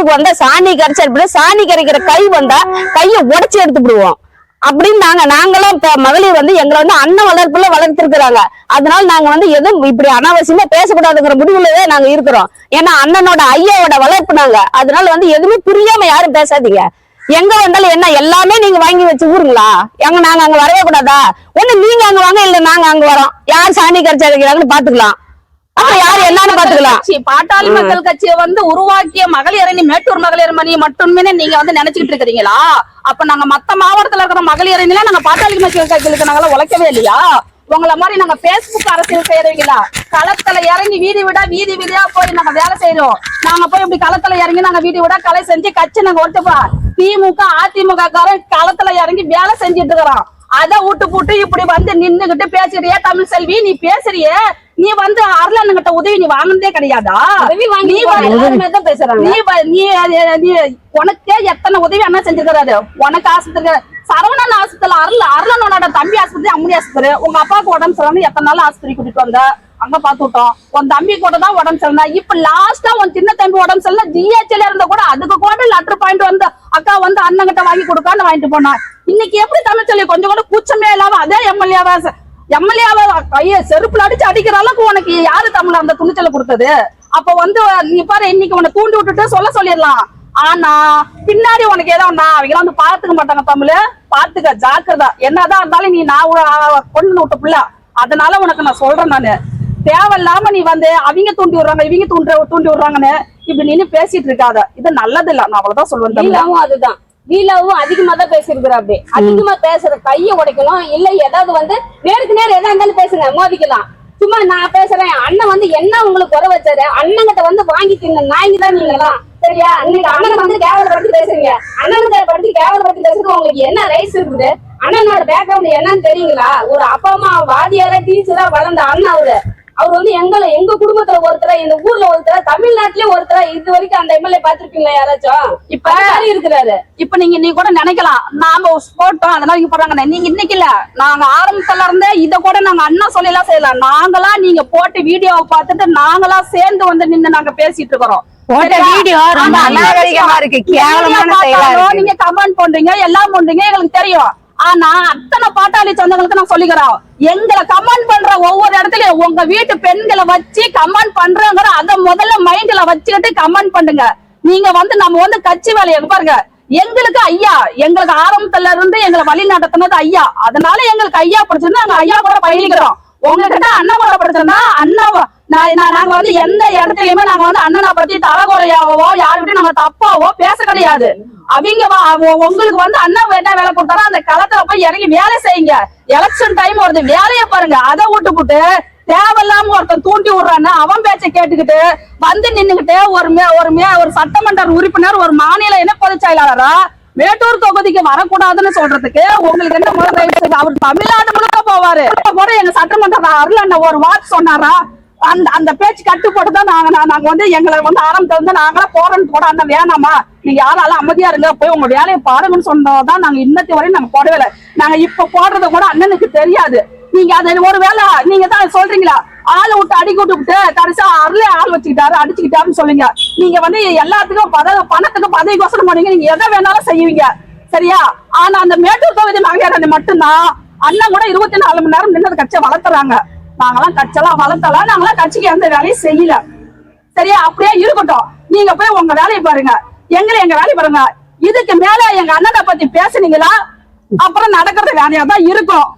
ஊருக்கு வந்தா சாணி கரைச்சி சாணி கரைக்கிற கை வந்தா கையை உடைச்சு எடுத்து விடுவோம். அப்படின்னு நாங்க நாங்களும் இப்ப மகளிர் வந்து எங்களை வந்து அண்ணன் வளர்ப்புல வளர்த்திருக்கிறாங்க. அதனால நாங்க வந்து எதுவும் இப்படி அனாவசியமா பேசக்கூடாதுங்கிற முடிவுலவே நாங்க இருக்கிறோம். ஏன்னா அண்ணனோட ஐயாவோட வளர்ப்பு நாங்க. அதனால வந்து எதுவுமே புரியாம யாரும் பேசாதீங்க. எங்க வந்தாலும் என்ன எல்லாமே நீங்க வாங்கி வச்சு ஊருங்களா? எங்க நாங்க அங்க வரவே கூடாதா? ஒண்ணு நீங்க அங்க வாங்க இல்ல நாங்க அங்க வரோம். யார் சாணி கரைச்சி அடைக்கிறாங்கன்னு பாத்துக்கலாம். அப்புறம் யார் என்னன்னு பாத்துக்கலாம். கட்சி பாட்டாளி மக்கள் கட்சியை வந்து உருவாக்கிய மகளிர் அணி மேட்டூர் மகளிர் மணி மட்டுமே நீங்க வந்து நினைச்சுக்கிட்டு இருக்கிறீங்களா? அப்ப நாங்க மத்த மாவட்டத்துல இருக்கிற மகளிர் அணில நாங்க பாட்டாளி மக்கள் கட்சிகளுக்கு நாங்க உழைக்கவே இல்லையா? உங்கள மாதிரி நாங்க பேஸ்புக் அரசியல் செய்யறீங்களா? களத்துல இறங்கி வீதி விட வீதி வீதியா போய் நாங்க வேலை செய்யறோம் நாங்க போய் இப்படி களத்துல இறங்கி நாங்க வீதி விட கலை செஞ்சு கட்சி நாங்க ஒருத்தப்போம் திமுக அதிமுக காரன் களத்துல இறங்கி வேலை செஞ்சுட்டு இருக்கிறோம் அத விட்டு போட்டு இப்படி வந்து நின்னுகிட்டு பேசுறியே தமிழ் செல்வி நீ பேசுறியே? நீ வந்து அருளனுங்கிட்ட உதவி நீ வாங்கினதே கிடையாதா? நீ நீ நீ உனக்கே எத்தனை உதவி அண்ணா செஞ்சிருக்காரு உனக்கு ஆஸ்பத்திரி சரவணன் ஆஸ்பத்திரி அருள் அருளனோட தம்பி ஆஸ்பத்திரி அம்முடி ஆஸ்பத்திரி. உங்க அப்பாவுக்கு உடம்பு சரியில்லைன்னு எத்தனை நாள் ஆஸ்பத்திரி கூட்டிட்டு வந்த? அங்க பாத்து விட்டோம் உன் தம்பி கூட தான் உடம்பு சரியில்லை. இப்ப லாஸ்டா உன் சின்ன தம்பி உடம்பு சரியில்லை. ஜிஹெச்ல இருந்த கூட அதுக்கு கூட லெட்டர் பாயிண்ட் வந்து அக்கா வந்து அண்ணன் கிட்ட வாங்கி கொடுக்கான்னு வாங்கிட்டு போனா இன்னைக்கு எப்படி தமிழ் சொல்லி கொஞ்சம் கூட கூச்சமே இல்லாம அதே எம்எல்ஏவா எம்எல்ஏவா கைய செருப்புல அடிச்சு அடிக்கிற அளவுக்கு உனக்கு யாரு தமிழ் அந்த துணிச்சலை கொடுத்தது? அப்ப வந்து நீ பாரு இன்னைக்கு உன்னை தூண்டி விட்டுட்டு சொல்ல சொல்லிடலாம். ஆனா பின்னாடி உனக்கு ஏதோ ஒண்ணா அவங்க வந்து பாத்துக்க மாட்டாங்க தமிழ். பாத்துக்க ஜாக்கிரதா. என்னதான் இருந்தாலும் நீ நான் பொண்ணு விட்ட புள்ள. அதனால உனக்கு நான் சொல்றேன் நானு. தேவையில்லாம நீ வந்து அவங்க தூண்டி விடுறாங்க இவங்க தூண்டி தூண்டி விடுறாங்கன்னு இப்படி நின்னு பேசிட்டு இருக்காத. இது நல்லது இல்ல நான் அவ்வளவுதான் சொல்லுவேன் அதுதான். லீலாவும் அதிகமா தான் பேசிருக்கிறா அப்படி அதிகமா பேசுற கைய உடைக்கணும். இல்ல ஏதாவது வந்து நேருக்கு நேர் எதா இருந்தாலும் பேசுங்க மோதிக்கலாம். சும்மா நான் பேசுறேன். அண்ணன் வந்து என்ன உங்களுக்கு குறை வச்சாரு? அண்ணன்கிட்ட வந்து வாங்கி தின்னு நாய்ங்க தான் நீங்க சரியா? நீங்க அண்ணனை வந்து கேவலப்படுத்தி பேசுறீங்க. அண்ணனை படுத்தி கேவலப்படுத்தி பேசுறது உங்களுக்கு என்ன ரைட்ஸ் இருக்குது? அண்ணனோட பேக்ரவுண்ட் என்னன்னு தெரியுங்களா? ஒரு அப்பா அம்மா வாதியாரா டீச்சரா வளர்ந்த அண்ணன் அவரு. அவர் வந்து எங்களை எங்க குடும்பத்துல ஒருத்தரா இந்த ஊர்ல ஒருத்தரா தமிழ்நாட்டிலே ஒருத்தரா இது வரைக்கும் அந்த எம்எல்ஏ பாத்திருக்கீங்களா யாராச்சும்? இப்ப இருக்கிறாரு. இப்ப நீங்க நீ கூட நினைக்கலாம். நாம போட்டோம் அதனால இங்க போடுறாங்க. நீங்க இன்னைக்கு இல்ல. நாங்க ஆரம்பத்துல இருந்தே இத கூட நாங்க அண்ணா சொல்லலாம் செய்யலாம். நாங்களா நீங்க போட்டு வீடியோவை பார்த்துட்டு நாங்களா சேர்ந்து வந்து நின்னு நாங்க பேசிட்டு இருக்கிறோம். நீங்க கமெண்ட் பண்றீங்க எல்லாம் பண்றீங்க எங்களுக்கு தெரியும். ஆனா அத்தனை பாட்டாளி சொந்தங்களுக்கு நான் சொல்லிக்கிறோம். எங்களை கமெண்ட் பண்ற ஒவ்வொரு இடத்துலயும் உங்க வீட்டு பெண்களை வச்சு கமெண்ட் பண்றங்கிற அத முதல்ல மைண்ட்ல வச்சுக்கிட்டு கமெண்ட் பண்ணுங்க. நீங்க வந்து நம்ம வந்து கட்சி வேலையை பாருங்க. எங்களுக்கு ஐயா எங்களுக்கு ஆரம்பத்துல இருந்து எங்களை வழி நடத்தினது ஐயா. அதனால எங்களுக்கு ஐயா பிடிச்சிருந்தா நாங்க ஐயா கூட பயணிக்கிறோம். உங்ககிட்ட அண்ணா கூட பிடிச்சிருந்தா அண்ணா நாங்க வந்து எந்த இடத்துலயுமே நாங்க வந்து அண்ணனை பத்தி தலகுறையாவோ யாருக்கிட்டையும் நாங்க தப்பாவோ பேச கிடையாது. அவங்க வா- உங்களுக்கு வந்து அண்ணன் என்ன வேலை கொடுத்தாரோ அந்த களத்துல போய் இறங்கி வேலை செய்யுங்க. எலெக்ஷன் டைம் வருது வேலையை பாருங்க. அதை விட்டு போட்டு தேவையில்லாம ஒருத்தன் தூண்டி விடுறான்னு அவன் பேச்சை கேட்டுக்கிட்டு வந்து நின்னுகிட்டு ஒரு மே- ஒரு மே- ஒரு சட்டமன்ற உறுப்பினர் ஒரு மாநில இன பொதுச் செயலாளரா மேட்டூர் தொகுதிக்கு வரக்கூடாதுன்னு சொல்றதுக்கு உங்களுக்கு என்ன முதல் அவர் தமிழ்நாடு முழுக்க போவாரு. கூட எங்க சட்டமன்ற அருள் அண்ணன் ஒரு வார்த்தை சொன்னாரா? அந்த அந்த பேச்சு கட்டுப்பட்டு தான் நாங்க நான் நாங்க வந்து எங்களை வந்து ஆரம்பத்தை வந்து நாங்களா போறோம்னு போட அண்ணன் வேணாமா? நீங்க யாராலும் அமைதியா இருங்க போய் உங்க வேலையை பாருங்கன்னு சொன்னதான் நாங்க இன்னத்தி வரையும் நாங்க போடவே இல்லை நாங்க இப்ப போடுறது கூட அண்ணனுக்கு தெரியாது. நீங்க அது ஒருவேளை நீங்க தான் சொல்றீங்களா? ஆளை விட்டு அடிக்க விட்டு கடைசியா அருளே ஆள் வச்சுக்கிட்டாரு அடிச்சுக்கிட்டாருன்னு சொல்லுங்க. நீங்க வந்து எல்லாத்துக்கும் பத பணத்துக்கு பதவிக்கோசரம் போனீங்க நீங்க எதை வேணாலும் செய்வீங்க. சரியா? ஆனா அந்த மேட்டூர் தொகுதி நாங்க மட்டும்தான். அண்ணன் கூட இருபத்தி நாலு மணி நேரம் நின்று கட்சியை வளர்த்துறாங்க. நாங்களாம் கட்சியெல்லாம் வளர்த்தல நாங்களாம் கட்சிக்கு எந்த வேலையும் செய்யல. சரியா? அப்படியே இருக்கட்டும். நீங்க போய் உங்க வேலையை பாருங்க. எங்களை எங்க வேலையை பாருங்க. இதுக்கு மேல எங்க அண்ணனை பத்தி பேசுனீங்களா? அப்புறம் நடக்கிறது வேலையா தான் இருக்கும்.